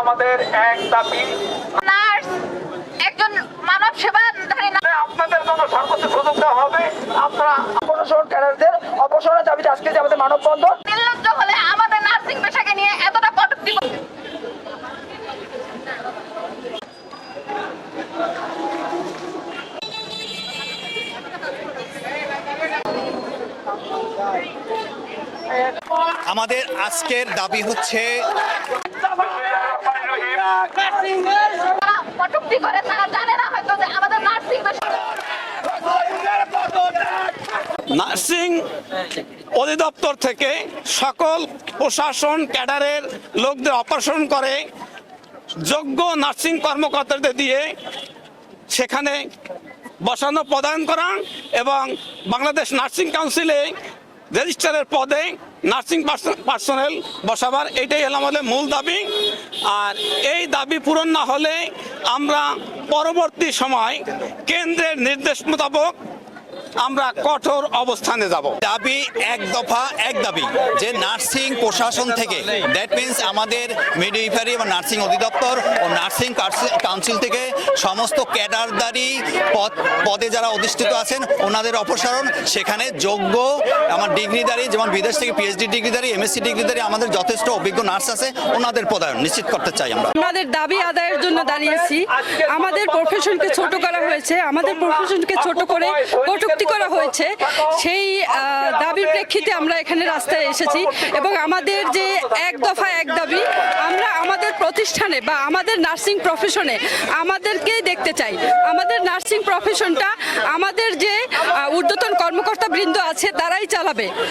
আমাদের এক দাবি। নার্স একজন মানব সেবা নার্স আপনাদের জন্য সর্বোচ্চ সুযোগ দেওয়া হবে। আপনারা অপসারণ ক্যাডারদের অপসারণের দাবিতে আজকে যে আমাদের মানববন্ধন নির্লজ্জ হলে আমাদের নার্সিং পেশাকে নিয়ে এতটা কটূক্তি আমাদের আজকের দাবি হচ্ছে নার্সিং নার্সিং অধিদপ্তর থেকে সকল প্রশাসন, ক্যাডারের লোকদের অপারেশন করে, যোগ্য নার্সিং কর্মকর্তাদের দিয়ে সেখানে বসানো প্রদান করা এবং বাংলাদেশ নার্সিং কাউন্সিলে রেজিস্ট্রারের পদে নার্সিং পার্সোনেল বসাবার, এটাই হলো আমাদের মূল দাবি। আর এই দাবি পূরণ না হলে আমরা পরবর্তী সময় কেন্দ্রের নির্দেশ মোতাবেক আমরা কঠোর অবস্থানে যাব। দাবি এক দফা, এক দাবি যে নার্সিং প্রশাসন থেকে দ্যাট মিন্স আমাদের মিডওয়াইফারি এবং নার্সিং অধিদপ্তর ও নার্সিং কাউন্সিল- থেকে সমস্ত ক্যাডারদারি পদ পদে যারা অধিষ্ঠিত আছেন, ওনাদের অপসারণ। সেখানে যোগ্য আমার ডিগ্রিদারি যেমন বিদেশ থেকে পিএইচডি ডিগ্রিদারি এমএসসি ডিগ্রিদারি আমাদের যথেষ্ট অভিজ্ঞ নার্স আছে, ওনাদের পদায়ন নিশ্চিত করতে চাই আমরা। আমাদের দাবি আদায়ের জন্য দাঁড়িয়েছি। আমাদের প্রফেশনকে ছোট করা হয়েছে। আমাদের প্রফেশনকে ছোট করে কটূক্তি করা হয়েছে, সেই দাবির প্রেক্ষিতে আমরা এখানে রাস্তায় এসেছি এবং আমাদের যে এক দফা এক দাবি, আমরা আমাদের প্রতিষ্ঠানে বা আমাদের নার্সিং প্রফেশনে আমাদেরকেই দেখতে চাই। আমাদের নার্সিং প্রফেশনটা আমাদের যে ঊর্ধ্বতন কর্মকর্তা বৃন্দ আছে, তারাই চালাবে।